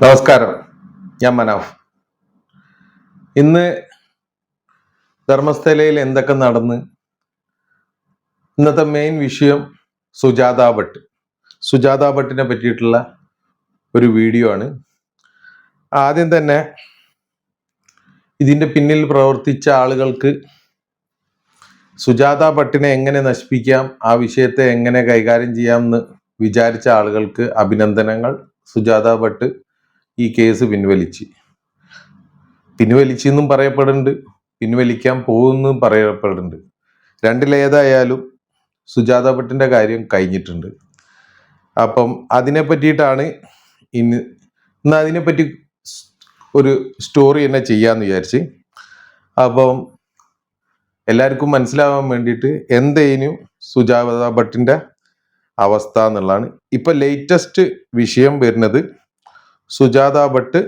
നമസ്കാരം. ഞാൻ മനാഫ്. ഇന്ന് ധർമ്മസ്ഥലയിൽ എന്തൊക്കെ നടന്ന്? ഇന്നത്തെ മെയിൻ വിഷയം സുജാത ഭട്ട്. സുജാത ഭട്ടിനെ പറ്റിയിട്ടുള്ള ഒരു വീഡിയോ ആണ്. ആദ്യം തന്നെ ഇതിന്റെ പിന്നിൽ പ്രവർത്തിച്ച ആളുകൾക്ക് സുജാത ഭട്ടിനെ എങ്ങനെ നശിപ്പിക്കാം ആ വിഷയത്തെ എങ്ങനെ കൈകാര്യം ചെയ്യാം എന്ന് വിചാരിച്ച ആളുകൾക്ക് അഭിനന്ദനങ്ങൾ. സുജാത ഭട്ട് ഈ കേസ് പിൻവലിച്ച്. പിൻവലിച്ചെന്നും പറയപ്പെടുന്നുണ്ട്. പിൻവലിക്കാൻ പോകുമെന്നും പറയപ്പെടുന്നുണ്ട്. രണ്ടിലേതായാലും സുജാത ഭട്ടിന്റെ കാര്യം കഴിഞ്ഞിട്ടുണ്ട്. അപ്പം അതിനെ പറ്റിയിട്ടാണ് ഇന്ന് ഇന്ന് അതിനെപ്പറ്റി ഒരു സ്റ്റോറി തന്നെ ചെയ്യാന്ന് വിചാരിച്ച്. അപ്പം എല്ലാവർക്കും മനസ്സിലാവാൻ വേണ്ടിയിട്ട് എന്തേനും സുജാത ഭട്ടിന്റെ അവസ്ഥ എന്നുള്ളതാണ്. ഇപ്പൊ ലേറ്റസ്റ്റ് വിഷയം വരുന്നത് സുജാത ഭട്ട്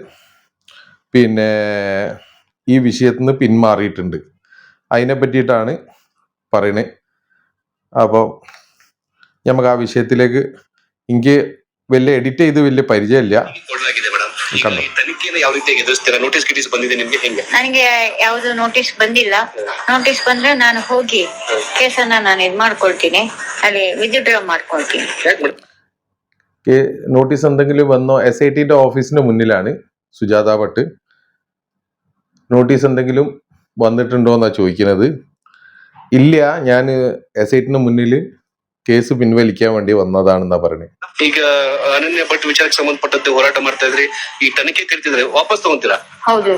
പിന്നെ ഈ വിഷയത്തിൽ നിന്ന് പിന്മാറിയിട്ടുണ്ട് അതിനെ പറ്റിയിട്ടാണ് പറയണത് അപ്പോൾ നമുക്ക് ആ വിഷയത്തിലേക്ക് എനിക്ക് വലിയ എഡിറ്റ് ചെയ്ത് വലിയ പരിചയമില്ല ಕೊಡಲಾಗಿದೆ ಮೇಡಮ್ ಕಣ್ಣು. ಈ ತನಿಖೆಯನ್ನು ಯಾವ ರೀತಿಯಾಗಿ ಎದುರಿಸ್ತೀರಾ ನೋಟಿಸ್ ಗಿಟೀಸ್ ಬಂದಿದೆ ನಿಮ್ಗೆ ಹೆಂಗೆ ನನಗೆ ಯಾವುದು ನೋಟಿಸ್ ಬಂದಿಲ್ಲ ನೋಟಿಸ್ ಬಂದ್ರೆ ನಾನು ಹೋಗಿ ಕೇಸನ್ನ ನಾನು ಇದ್ ಮಾಡ್ಕೊಳ್ತೀನಿ ಅಲ್ಲಿ ವಿತ್ಡ್ರಾ ಮಾಡ್ಕೊಳ್ತೀನಿ ഈ നോട്ടീസ് എന്തെങ്കിലും വന്നോ? എസ് ഐ ടിന്റെ ഓഫീസിന്റെ മുന്നിലാണ് സുജാത ഭട്ട്. നോട്ടീസ് എന്തെങ്കിലും വന്നിട്ടുണ്ടോ എന്നാണ് ചോദിക്കുന്നത് ഇല്ല ഞാൻ എസ് ഐ ടിന്റെ മുന്നിൽ കേസ് പിൻവലിക്കാൻ വേണ്ടി വന്നതാണെന്നാ പറയുന്നത് ಈಗ ಅನನ್ಯ ಭಟ್ ವಿಚಾರಕ್ಕೆ ಸಂಬಂಧಪಟ್ಟಂತೆ ಹೋರಾಟ ಮಾಡ್ತಾ ಇದ್ರಿ ಈ ತನಿಖೆ ಕರಿತಿದ್ರೆ ವಾಪಸ್ ತಗೊಂತೀರಾ ಹೌದು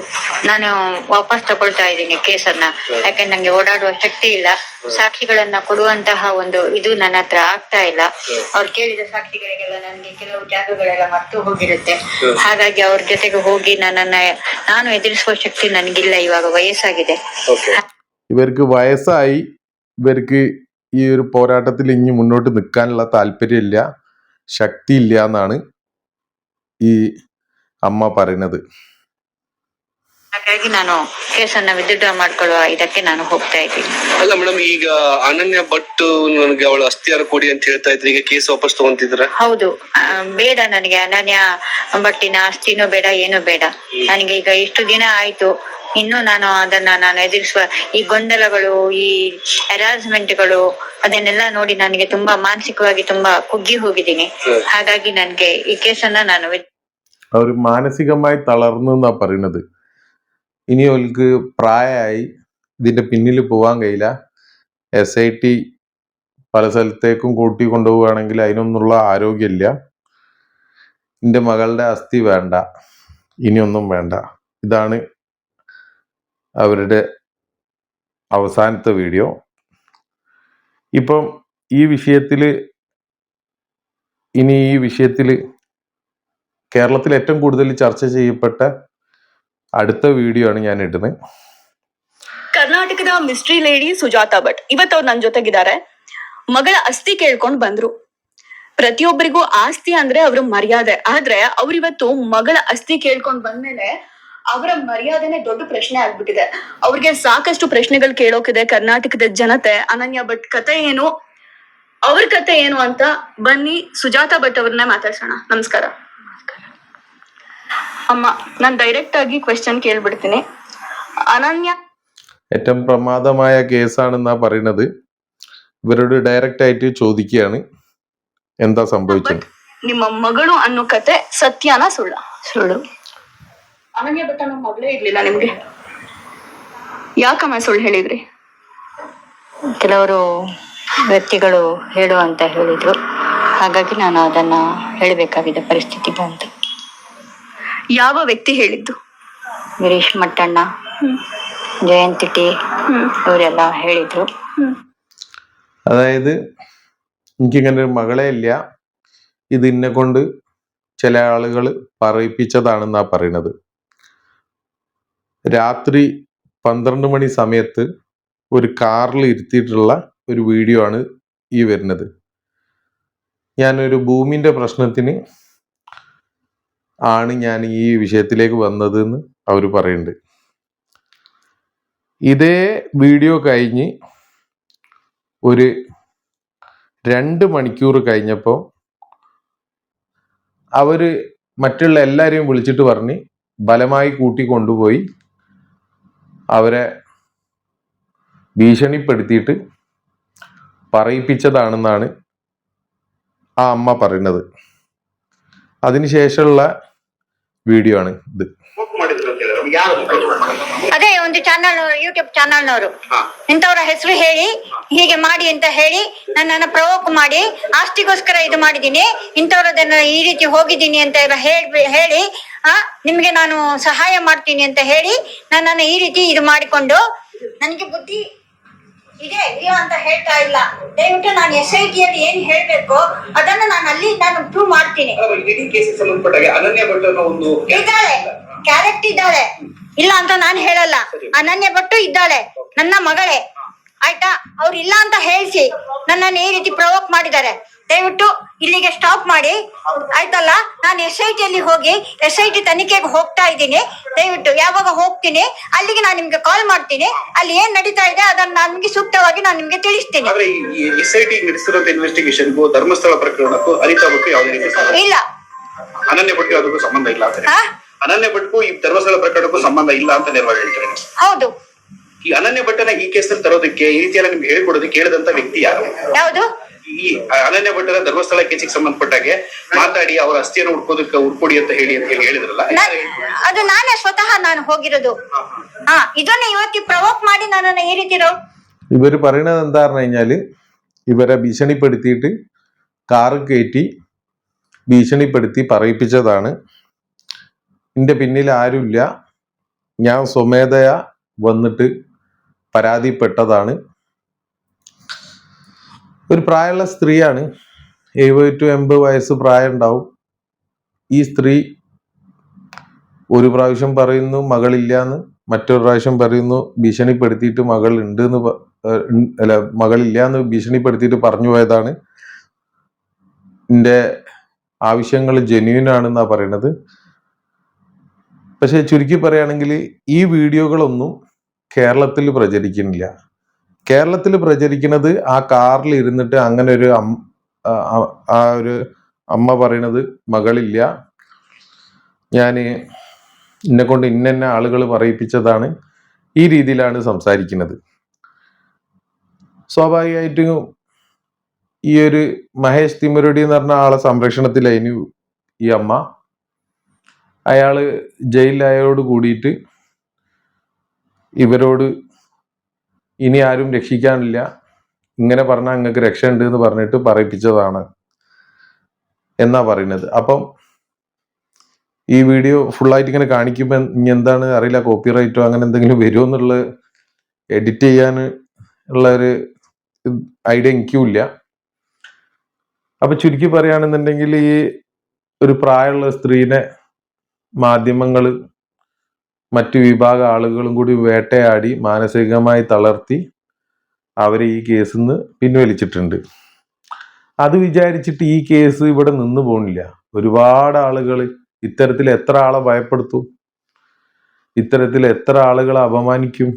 ನಾನು ವಾಪಸ್ ತಗೊಳ್ತಾ ಇದ್ದೀನಿ ಕೇಸನ್ನ ಯಾಕಂದ್ರೆ ನಂಗೆ ಓಡಾಡುವ ಶಕ್ತಿ ಇಲ್ಲ ಸಾಕ್ಷಿಗಳನ್ನ ಕೊಡುವಂತಹ ಒಂದು ಇದು ನನ್ನ ಹತ್ರ ಆಗ್ತಾ ಇಲ್ಲ ಅವ್ರು ಕೇಳಿದ ಸಾಕ್ಷಿಗಳಿಗೆಲ್ಲ ನನಗೆ ಕೆಲವು ಜಾಗಗಳೆಲ್ಲ ಮರ್ತು ಹೋಗಿರುತ್ತೆ ಹಾಗಾಗಿ ಅವ್ರ ಜೊತೆಗೆ ಹೋಗಿ ನನ್ನನ್ನ ನಾನು ಎದುರಿಸುವ ಶಕ್ತಿ ನನಗಿಲ್ಲ ಇವಾಗ ವಯಸ್ಸಾಗಿದೆ ಓಕೆ ഇവർക്ക് വയസ്സായി ഇവർക്ക് ഈ ഒരു പോരാട്ടത്തിൽ ഇനി മുന്നോട്ട് നിൽക്കാനുള്ള താല്പര്യമില്ല ശക്തിയില്ല എന്നാണ് ഈ അമ്മ പറയുന്നത് ಹಾಗಾಗಿ ನಾನು ಕೇಸನ್ನ ವಿತ್ಡ್ರಾ ಮಾಡ್ಕೊಳ್ಳುವ ಇದಕ್ಕೆ ನಾನು ಹೋಗ್ತಾ ಇದ್ದೀನಿ ಅಲ್ಲ ಮೇಡಮ್ ಈಗ ಅನನ್ಯ ಭಟ್ ನನಗೆ ಅವಳ ಅಸ್ಥಿಯಾರ ಕೊಡಿ ಅಂತ ಹೇಳ್ತಾ ಇದ್ರಿ ಈಗ ಕೇಸ್ ವಾಪಸ್ ತಗೊಂತಿದ್ರ ಹೌದು ಆ, ಬೇಡ ನನಗೆ ಅನನ್ಯ ಬಟ್ಟಿನ ಆಸ್ತಿನೂ ಬೇಡ ಏನು ಬೇಡ ನನಗೆ ಈಗ ಇಷ್ಟು ದಿನ ಆಯ್ತು ಇನ್ನು ನಾನು ಅದನ್ನ ನಾನು ಎದುರಿಸುವ ಈ ಗೊಂದಲಗಳು ಈ ಹರಾಸ್ಮೆಂಟ್ಗಳು ಅದನ್ನೆಲ್ಲ ನೋಡಿ ನನಗೆ ತುಂಬಾ ಮಾನಸಿಕವಾಗಿ ತುಂಬಾ ಕುಗ್ಗಿ ಹೋಗಿದ್ದೀನಿ ಹಾಗಾಗಿ ನನ್ಗೆ ಈ ಕೇಸನ್ನ ನಾನು with- അവർ മാനസികമായി തളർന്നു എന്നാ പറയുന്നത് ഇനി അവർക്ക് പ്രായമായി ഇതിന്റെ പിന്നിൽ പോവാൻ കഴിയില്ല എസ് ഐ ടി പല സ്ഥലത്തേക്കും കൂട്ടി കൊണ്ടുപോവുകയാണെങ്കിൽ അതിനൊന്നുള്ള ആരോഗ്യമില്ല എൻ്റെ മകളുടെ അസ്ഥി വേണ്ട ഇനിയൊന്നും വേണ്ട ഇതാണ് അവരുടെ അവസാനത്തെ വീഡിയോ ഇപ്പം ഈ വിഷയത്തിൽ ഇനി ഈ വിഷയത്തിൽ കേരളത്തിൽ ഏറ്റവും കൂടുതൽ ചർച്ച ചെയ്യപ്പെട്ട അടുത്ത വീഡിയോ ആണ് ഞാൻ ഇടുന്നത് ಕರ್ನಾಟಕದ ಮಿಸ್ಟ್ರಿ ಲೇಡಿ ಸುಜಾತಾ ಭಟ್ ಇವತ್ತು ಅವ್ರು ನನ್ ಜೊತೆಗಿದ್ದಾರೆ ಮಗಳ ಅಸ್ಥಿ ಕೇಳ್ಕೊಂಡ್ ಬಂದ್ರು ಪ್ರತಿಯೊಬ್ಬರಿಗೂ ಆಸ್ತಿ ಅಂದ್ರೆ ಅವ್ರ ಮರ್ಯಾದೆ ಆದ್ರೆ ಅವ್ರಿವತ್ತು ಮಗಳ ಅಸ್ಥಿ ಕೇಳ್ಕೊಂಡ್ ಬಂದ್ಮೇಲೆ ಅವರ ಮರ್ಯಾದೆನೆ ದೊಡ್ಡ ಪ್ರಶ್ನೆ ಆಗ್ಬಿಟ್ಟಿದೆ ಅವ್ರಿಗೆ ಸಾಕಷ್ಟು ಪ್ರಶ್ನೆಗಳು ಕೇಳೋಕಿದೆ ಕರ್ನಾಟಕದ ಜನತೆ ಅನನ್ಯ ಭಟ್ ಕತೆ ಏನು ಅವ್ರ ಕತೆ ಏನು ಅಂತ ಬನ್ನಿ ಸುಜಾತಾ ಭಟ್ ಅವ್ರನ್ನ ಮಾತಾಡ್ಸೋಣ ನಮಸ್ಕಾರ ಅಮ್ಮ ನಾನ್ ಡೈರೆಕ್ಟ್ ಆಗಿ ಕ್ವೆಶ್ಚನ್ ಕೇಳ್ಬಿಡ್ತೀನಿ ಅನನ್ಯ ഏറ്റവും പ്രമാദമായ കേസാണെന്നാ പറയുന്നത് ഇവരോട് ഡയറക്റ്റ് ആയിട്ട് ചോദിക്കുകയാണ് എന്താ സംഭവിച്ചത് ನಿಮ್ಮ ಮಗಳು ಅನ್ನೋ ಕತೆ ಸತ್ಯನಾ ಸುಳ್ಳ ಸುಳ್ಳು ಅನನ್ಯ ಭಟ್ ಅನ್ನೋ ಮಗಳೇ ಇರ್ಲಿಲ್ಲ ನಿಮ್ಗೆ ಯಾಕಮ್ಮ ಸುಳ್ಳು ಹೇಳಿದ್ರಿ ಕೆಲವರು ವ್ಯಕ್ತಿಗಳು ಹೇಳು ಅಂತ ಹೇಳಿದ್ರು ಹಾಗಾಗಿ ನಾನು ಅದನ್ನ ಹೇಳಬೇಕಾಗಿದ್ದ ಪರಿಸ್ಥಿತಿ ಬಂತು ಯಾವ ವ್ಯಕ್ತಿ ಹೇಳಿದ್ದು ಗಿರೀಶ್ ಮಟ್ಟಣ್ಣ ಜಯಂತಿ ಟಿ ಇವರೆಲ್ಲ ಹೇಳಿದ್ರು അതായത് എനിക്കിങ്ങനെ ഒരു മകളെ ഇല്ല ഇത് എന്നെ കൊണ്ട് ചില ആളുകൾ പറയിപ്പിച്ചതാണെന്നാ പറയുന്നത് രാത്രി പന്ത്രണ്ട് മണി സമയത്ത് ഒരു കാറിൽ ഇരുത്തിയിട്ടുള്ള ഒരു വീഡിയോ ആണ് ഈ വരുന്നത്. ഞാനൊരു ഭൂമിന്റെ പ്രശ്നത്തിന് ആണ് ഞാൻ ഈ വിഷയത്തിലേക്ക് വന്നത് എന്ന് അവർ പറയുന്നുണ്ട്. ഇതേ വീഡിയോ കഴിഞ്ഞ് ഒരു രണ്ട് മണിക്കൂർ കഴിഞ്ഞപ്പോൾ അവർ മറ്റുള്ള എല്ലാവരെയും വിളിച്ചിട്ട് പറഞ്ഞ് ബലമായി കൂട്ടി കൊണ്ടുപോയി അവരെ ഭീഷണിപ്പെടുത്തിയിട്ട് പറയിപ്പിച്ചതാണെന്നാണ് ആ അമ്മ പറയുന്നത്. അതിനുശേഷമുള്ള വീഡിയോ ആണ് ഇത്. ಅದೇ ಒಂದು ಚಾನಲ್ ಯೂಟ್ಯೂಬ್ ಚಾನಲ್ನವರು ಇಂಥವ್ರ ಹೆಸರು ಹೇಳಿ ಹೀಗೆ ಮಾಡಿ ಅಂತ ಹೇಳಿ ನನ್ನನ್ನು ಪ್ರವೋಕ್ ಮಾಡಿ ಆಸ್ತಿಗೋಸ್ಕರ ಇದು ಮಾಡಿದ್ದೀನಿ ಇಂಥವ್ರದನ್ನ ಈ ರೀತಿ ಹೋಗಿದ್ದೀನಿ ಅಂತ ಎಲ್ಲ ಹೇಳಿ ಆ ನಿಮ್ಗೆ ನಾನು ಸಹಾಯ ಮಾಡ್ತೀನಿ ಅಂತ ಹೇಳಿ ನನ್ನನ್ನು ಈ ರೀತಿ ಇದು ಮಾಡಿಕೊಂಡು ನನಗೆ ಬುದ್ಧಿ ಇದೆ ಇಲ್ಲ ಅಂತ ಹೇಳ್ತಾ ಇಲ್ಲ. ದಯವಿಟ್ಟು ನಾನು ಎಸ್ ಐ ಟಿಯಲ್ಲಿ ಏನ್ ಹೇಳ್ಬೇಕು ಅದನ್ನ ನಾನು ಅಲ್ಲಿ ನಾನು ಪ್ರೂವ್ ಮಾಡ್ತೀನಿ. ಕ್ಯಾರೆಕ್ಟ್ ಇದ್ದಾಳೆ. ಇಲ್ಲ ಅಂತ ನಾನ್ ಹೇಳಲ್ಲ. ಅನನ್ಯ ಭಟ್ಟು ಇದ್ದಾಳೆ. ನನ್ನ ಮಗಳೇ. ಆಯ್ತಾ? ಅವ್ರು ಇಲ್ಲ ಅಂತ ಹೇಳಿಸಿ ನನ್ನನ್ನು ಈ ರೀತಿ ಪ್ರವೋಕ್ ಮಾಡಿದ್ದಾರೆ. ದಯವಿಟ್ಟು ಇಲ್ಲಿಗೆ ಸ್ಟಾಪ್ ಮಾಡಿ. ಆಯ್ತಲ್ಲ? ನಾನು ಎಸ್ ಐ ಟಿಯಲ್ಲಿ ಹೋಗಿ ಎಸ್ ಐ ಟಿ ತನಿಖೆಗೆ ಹೋಗ್ತಾ ಇದ್ದೀನಿ. ದಯವಿಟ್ಟು ಯಾವಾಗ ಹೋಗ್ತೀನಿ? ಅಲ್ಲಿಗೆ ನಾನು ನಿಮ್ಗೆ ಕಾಲ್ ಮಾಡ್ತೀನಿ. ಅಲ್ಲಿ ಏನ್ ನಡೀತಾ ಇದೆ ಅದನ್ನ ನಿಮ್ಗೆ ಸೂಕ್ತವಾಗಿ ನಾನು ನಿಮ್ಗೆ ತಿಳಿಸ್ತೀನಿ. ಎಸ್ ಐ ಟಿ ಇನ್ವೆಸ್ಟಿಗೇಷನ್ಗೂ ಧರ್ಮಸ್ಥಳ ಪ್ರಕರಣಕ್ಕೂ ಅನಿತಾ ಯಾವುದೇ ಇಲ್ಲ. ಅನನ್ಯ ಬಗ್ಗೆ ಅದಕ್ಕೂ ಸಂಬಂಧ ಇಲ್ಲ ಅನನ್ಯ ಭಟ್ಗೂ ಈ ಧರ್ಮಸ್ಥಳ ಪ್ರಕರಣಕ್ಕೂ ಸಂಬಂಧ ಇಲ್ಲ ಅಂತ ನೇರವಾಗಿ ಹೇಳ್ತಾರೆ ಹೌದು ಈ ಅನನ್ಯ ಭಟ್ಟನ ಈ ಕೇಸಲ್ಲಿ ತರೋದಕ್ಕೆ ಈ ರೀತಿ ಎಲ್ಲ ನಿಮ್ಗೆ ಹೇಳ್ಕೊಡೋದಕ್ಕೆ ಕೇಳಿದಂತ ವ್ಯಕ್ತಿ ಯಾರು ಯಾವುದು ಈ ಅನನ್ಯ ಭಟ್ಟನ ಧರ್ಮಸ್ಥಳ ಕೇಸಿಗೆ ಸಂಬಂಧಪಟ್ಟಾಗೆ ಮಾತಾಡಿ ಅವರ ಅಸ್ಥಿಯನ್ನು ಹುಡ್ಕೋದಕ್ಕೆ ಹುಡ್ಕೊಡಿ ಅಂತ ಹೇಳಿ ಅಂತ ಹೇಳಿ ಹೇಳಿದ್ರಲ್ಲ ನಾನ್- ಅದು ನಾನೇ ಸ್ವತಃ ನಾನು ಹೋಗಿರೋದು ಹಾ ಇದನ್ನ ಇವತ್ತಿ ಪ್ರವೋಕ್ ಮಾಡಿ ನನ್ನನ್ನ ಈ ರೀತಿ ರೌ- ഇവർ പറയണത് എന്താ പറഞ്ഞു കഴിഞ്ഞാൽ ഇവരെ ഭീഷണിപ്പെടുത്തിയിട്ട് കാറ് കയറ്റി ഭീഷണിപ്പെടുത്തി പറയിപ്പിച്ചതാണ് എന്റെ പിന്നിൽ ആരുമില്ല. ഞാൻ സ്വമേധയാ വന്നിട്ട് പരാതിപ്പെട്ടതാണ്. ഒരു പ്രായമുള്ള സ്ത്രീയാണ്. എഴുപത് ടു എൺപത് വയസ്സ് പ്രായം ഉണ്ടാവും ഈ സ്ത്രീ ഒരു പ്രാവശ്യം പറയുന്നു മകളില്ലാന്ന് മറ്റൊരു പ്രാവശ്യം പറയുന്നു ഭീഷണിപ്പെടുത്തിയിട്ട് മകൾ ഉണ്ട് എന്ന് അല്ല മകളില്ല എന്ന് ഭീഷണിപ്പെടുത്തിയിട്ട് പറഞ്ഞു പോയതാണ്. എന്റെ ആവശ്യങ്ങൾ ജെന്യൂൻ ആണെന്നാ പറയണത്. പക്ഷെ ചുരുക്കി പറയുകയാണെങ്കിൽ ഈ വീഡിയോകളൊന്നും കേരളത്തിൽ പ്രചരിക്കുന്നില്ല. കേരളത്തിൽ പ്രചരിക്കുന്നത് ആ കാറിൽ ഇരുന്നിട്ട് അങ്ങനെ ഒരു ആ- ഒരു അമ്മ പറയണത് മകളില്ല. ഞാൻ എന്നെ കൊണ്ട് ഇന്ന ആളുകൾ പറയിപ്പിച്ചതാണ് ഈ രീതിയിലാണ് സംസാരിക്കുന്നത്. സ്വാഭാവികമായിട്ടും ഈ ഒരു മഹേഷ് തിമരുടി എന്ന് പറഞ്ഞ ആളെ സംരക്ഷണത്തിലായിരുന്നു ഈ അമ്മ. അയാൾ ജയിലിലായോട് കൂടിയിട്ട് ഇവരോട് ഇനി ആരും രക്ഷിക്കാനില്ല. ഇങ്ങനെ പറഞ്ഞാൽ നിങ്ങൾക്ക് രക്ഷയുണ്ട് എന്ന് പറഞ്ഞിട്ട് പറയിപ്പിച്ചതാണ് എന്നാ പറയുന്നത്. അപ്പം ഈ വീഡിയോ ഫുള്ളായിട്ട് ഇങ്ങനെ കാണിക്കുമ്പോൾ ഇനി എന്താണ്? അറിയില്ല കോപ്പിറൈറ്റോ അങ്ങനെ എന്തെങ്കിലും വരുമോ എന്നുള്ള എഡിറ്റ് ചെയ്യാൻ ഉള്ള ഒരു ഐഡിയ എനിക്കും ഇല്ല. അപ്പൊ ചുരുക്കി പറയുകയാണെന്നുണ്ടെങ്കിൽ ഈ ഒരു പ്രായമുള്ള സ്ത്രീനെ മാധ്യമങ്ങൾ മറ്റു വിഭാഗ ആളുകളും കൂടി വേട്ടയാടി മാനസികമായി തളർത്തി അവരെ ഈ കേസിൽ നിന്ന് പിൻവലിച്ചിട്ടുണ്ട്. അത് വിചാരിച്ചിട്ട് ഈ കേസ് ഇവിടെ നിന്ന് പോണില്ല. ഒരുപാട് ആളുകൾ ഇത്തരത്തിൽ എത്ര ആളെ ഭയപ്പെടുത്തും? ഇത്തരത്തിൽ എത്ര ആളുകളെ അപമാനിക്കും?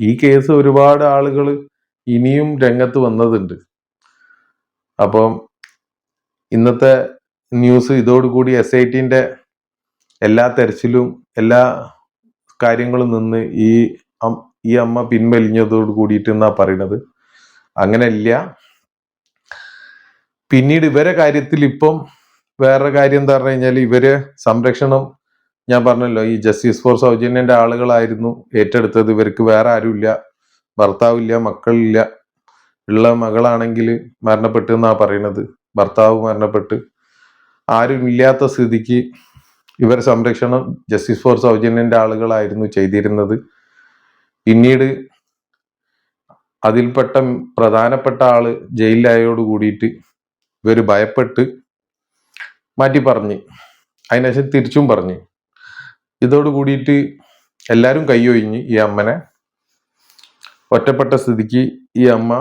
ഈ കേസ് ഒരുപാട് ആളുകൾ ഇനിയും രംഗത്ത് വന്നതുണ്ട്. അപ്പം ഇന്നത്തെ ന്യൂസ് ഇതോടുകൂടി എസ് ഐ ടിന്റെ എല്ലാ തെരച്ചിലും എല്ലാ കാര്യങ്ങളും നിന്ന് ഈ ഈ അമ്മ പിൻവലിഞ്ഞതോട് കൂടിയിട്ട് എന്നാ പറയുന്നത് അങ്ങനെ ഇല്ല പിന്നീട് ഇവരെ കാര്യത്തിൽ ഇപ്പം വേറെ കാര്യം എന്താ പറഞ്ഞു കഴിഞ്ഞാൽ ഇവരെ സംരക്ഷണം ഞാൻ പറഞ്ഞല്ലോ ഈ ജസ്റ്റിസ് ഫോർ സൗജന്യന്റെ ആളുകളായിരുന്നു ഏറ്റെടുത്തത്. ഇവർക്ക് വേറെ ആരുമില്ല. ഭർത്താവില്ല മക്കളില്ല. ഉള്ള മകളാണെങ്കിൽ മരണപ്പെട്ടു എന്നാ പറയുന്നത് ഭർത്താവ് മരണപ്പെട്ട്. ആരും ഇല്ലാത്ത സ്ഥിതിക്ക് ഇവരെ സംരക്ഷണം ജസ്റ്റിസ് ഫോർ സൗജന്യന്റെ ആളുകളായിരുന്നു ചെയ്തിരുന്നത്. പിന്നീട് അതിൽപ്പെട്ട പ്രധാനപ്പെട്ട ആൾ ജയിലിലായോട് കൂടിയിട്ട് ഇവർ ഭയപ്പെട്ട് മാറ്റി പറഞ്ഞ്. അതിനുശേഷം തിരിച്ചും പറഞ്ഞ്. ഇതോട് കൂടിയിട്ട് എല്ലാവരും കൈയൊഴിഞ്ഞ് ഈ അമ്മനെ. ഒറ്റപ്പെട്ട സ്ഥിതിക്ക് ഈ അമ്മ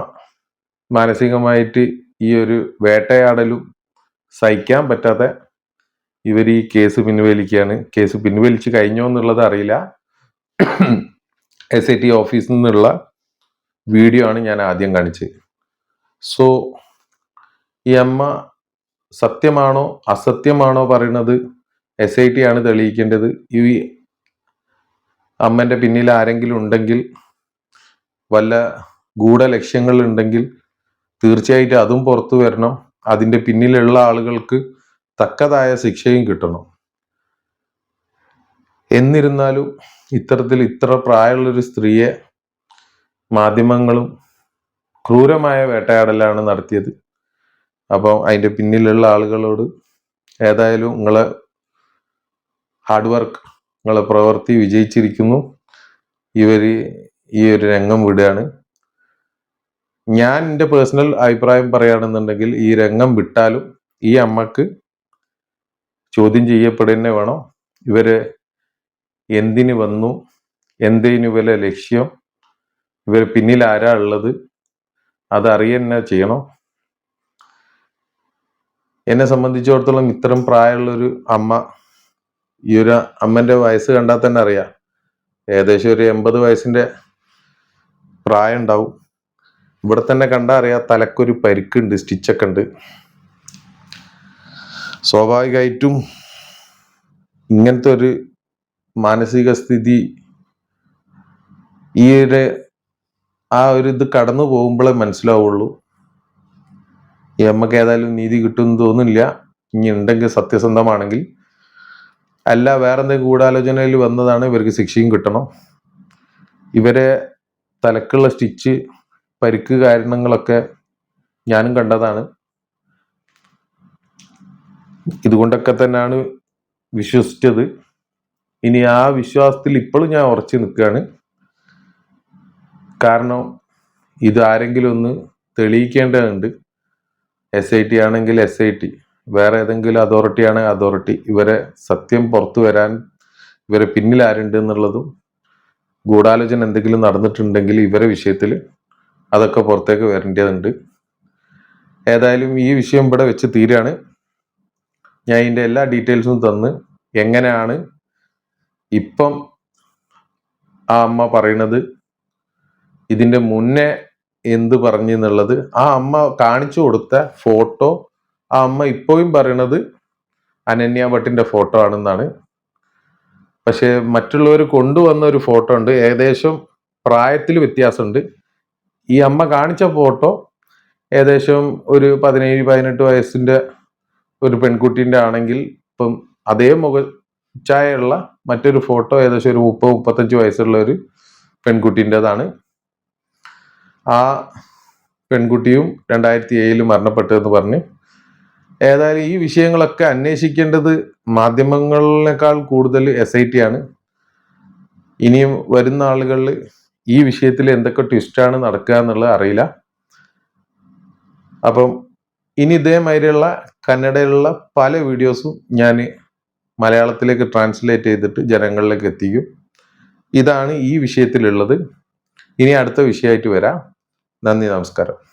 മാനസികമായിട്ട് ഈ ഒരു വേട്ടയാടലും സഹിക്കാൻ പറ്റാതെ ഇവർ ഈ കേസ് പിൻവലിക്കുകയാണ് കേസ് പിൻവലിച്ച് കഴിഞ്ഞോ എന്നുള്ളത് അറിയില്ല. എസ് ഐ ടി ഓഫീസിൽ നിന്നുള്ള വീഡിയോ ആണ് ഞാൻ ആദ്യം കാണിച്ചത്. സോ ഈ അമ്മ സത്യമാണോ അസത്യമാണോ പറയുന്നത്? എസ് ഐ ടി ആണ് തെളിയിക്കേണ്ടത്. ഈ അമ്മന്റെ പിന്നിൽ ആരെങ്കിലും ഉണ്ടെങ്കിൽ വല്ല ഗൂഢലക്ഷ്യങ്ങൾ ഉണ്ടെങ്കിൽ തീർച്ചയായിട്ടും അതും പുറത്തു വരണം. അതിന്റെ പിന്നിലുള്ള ആളുകൾക്ക് തക്കതായ ശിക്ഷയും കിട്ടണം. എന്നിരുന്നാലും ഇത്തരത്തിൽ ഇത്ര പ്രായമുള്ളൊരു സ്ത്രീയെ മാധ്യമങ്ങളും ക്രൂരമായ വേട്ടയാടലാണ് നടത്തിയത്. അപ്പം അതിന്റെ പിന്നിലുള്ള ആളുകളോട് ഏതായാലും നിങ്ങളെ ഹാർഡ് വർക്ക് നിങ്ങളെ പ്രവൃത്തി വിജയിച്ചിരിക്കുന്നു. ഇവർ ഈ ഒരു രംഗം വിടുകയാണ്. ഞാൻ എന്റെ പേഴ്സണൽ അഭിപ്രായം പറയുകയാണെന്നുണ്ടെങ്കിൽ ഈ രംഗം വിട്ടാലും ഈ അമ്മയ്ക്ക് ചോദ്യം ചെയ്യപ്പെടുന്നെ വേണം. ഇവർ എന്തിന് വന്നു? എന്തിനു ഇവരെ ലക്ഷ്യം? ഇവർ പിന്നിൽ ആരാ ഉള്ളത്? അതറിയന്നെ ചെയ്യണം. എന്നെ സംബന്ധിച്ചിടത്തോളം ഇത്തരം പ്രായമുള്ളൊരു അമ്മ ഈ ഒരു അമ്മന്റെ വയസ്സ് കണ്ടാൽ തന്നെ അറിയാം. ഏകദേശം ഒരു എൺപത് വയസ്സിന്റെ പ്രായം ഉണ്ടാവും ഇവിടെ തന്നെ കണ്ടാൽ അറിയാം തലക്കൊരു പരിക്കുണ്ട് സ്റ്റിച്ചൊക്കെ ഉണ്ട്. സ്വാഭാവികമായിട്ടും ഇങ്ങനത്തെ ഒരു മാനസിക സ്ഥിതി ഈ ഒരു ആ ഒരു ഇത് കടന്നു പോകുമ്പോഴേ മനസ്സിലാവുള്ളൂ. ഈ അമ്മയ്ക്ക് ഏതായാലും നീതി കിട്ടുമെന്ന് തോന്നുന്നില്ല. ഇനി ഉണ്ടെങ്കിൽ സത്യസന്ധമാണെങ്കിൽ. അല്ല വേറെ എന്തെങ്കിലും ഗൂഢാലോചനയിൽ വന്നതാണ് ഇവർക്ക് ശിക്ഷയും കിട്ടണം. ഇവരെ തലക്കുള്ള സ്റ്റിച്ച് പരിക്ക് കാരണങ്ങളൊക്കെ ഞാനും കണ്ടതാണ്. ഇതുകൊണ്ടൊക്കെ തന്നെയാണ് വിശ്വസിച്ചത്. ഇനി ആ വിശ്വാസത്തിൽ ഇപ്പോഴും ഞാൻ ഉറച്ചു നിൽക്കുകയാണ്. കാരണം ഇത് ആരെങ്കിലും ഒന്ന് തെളിയിക്കേണ്ടതുണ്ട്. എസ് ഐ ടി ആണെങ്കിൽ എസ് ഐ ടി വേറെ ഏതെങ്കിലും അതോറിറ്റി ആണെങ്കിൽ അതോറിറ്റി ഇവരെ സത്യം പുറത്തു വരാൻ ഇവരെ പിന്നിൽ ആരുണ്ട് എന്നുള്ളതും ഗൂഢാലോചന എന്തെങ്കിലും നടന്നിട്ടുണ്ടെങ്കിൽ ഇവരെ വിഷയത്തിൽ അതൊക്കെ പുറത്തേക്ക് വരേണ്ടതുണ്ട്. ഏതായാലും ഈ വിഷയം ഇവിടെ വെച്ച് തീരാണ് ഞാൻ ഇതിന്റെ എല്ലാ ഡീറ്റെയിൽസും തന്ന് എങ്ങനെയാണ് ഇപ്പം ആ അമ്മ പറയണത് ഇതിന്റെ മുന്നേ എന്ത് പറഞ്ഞു എന്നുള്ളത്. ആ അമ്മ കാണിച്ചു കൊടുത്ത ഫോട്ടോ ആ അമ്മ ഇപ്പോഴും പറയണത് അനന്യ ഭട്ടിന്റെ ഫോട്ടോ ആണെന്നാണ്. പക്ഷേ മറ്റുള്ളവർ കൊണ്ടുവന്ന ഒരു ഫോട്ടോ ഉണ്ട്. ഏകദേശം പ്രായത്തിൽ വ്യത്യാസമുണ്ട്. ഈ അമ്മ കാണിച്ച ഫോട്ടോ ഏകദേശം ഒരു പതിനേഴ് പതിനെട്ട് വയസ്സിന്റെ ഒരു പെൺകുട്ടീന്റെ ആണെങ്കിൽ ഇപ്പം അതേ മുഖ ചായയുള്ള മറ്റൊരു ഫോട്ടോ ഏകദേശം ഒരു മുപ്പത് മുപ്പത്തഞ്ച് വയസ്സുള്ള ഒരു പെൺകുട്ടീന്റെതാണ്. ആ പെൺകുട്ടിയും രണ്ടായിരത്തി ഏഴിൽ മരണപ്പെട്ടു എന്ന് പറഞ്ഞ് ഏതായാലും ഈ വിഷയങ്ങളൊക്കെ അന്വേഷിക്കേണ്ടത് മാധ്യമങ്ങളിനേക്കാൾ കൂടുതൽ എസ് ഐ ടി ആണ്. ഇനിയും വരുന്ന ആളുകളിൽ ഈ വിഷയത്തിൽ എന്തൊക്കെ ട്വിസ്റ്റാണ് നടക്കുക എന്നുള്ളത് അറിയില്ല. അപ്പം ഇനി ഇതേമാതിരിയുള്ള കന്നഡയിലുള്ള പല വീഡിയോസും ഞാൻ മലയാളത്തിലേക്ക് ട്രാൻസ്ലേറ്റ് ചെയ്തിട്ട് ജനങ്ങളിലേക്ക് എത്തിക്കും. ഇതാണ് ഈ വിഷയത്തിലുള്ളത്. ഇനി അടുത്ത വിഷയമായിട്ട് വരാം. നന്ദി നമസ്കാരം.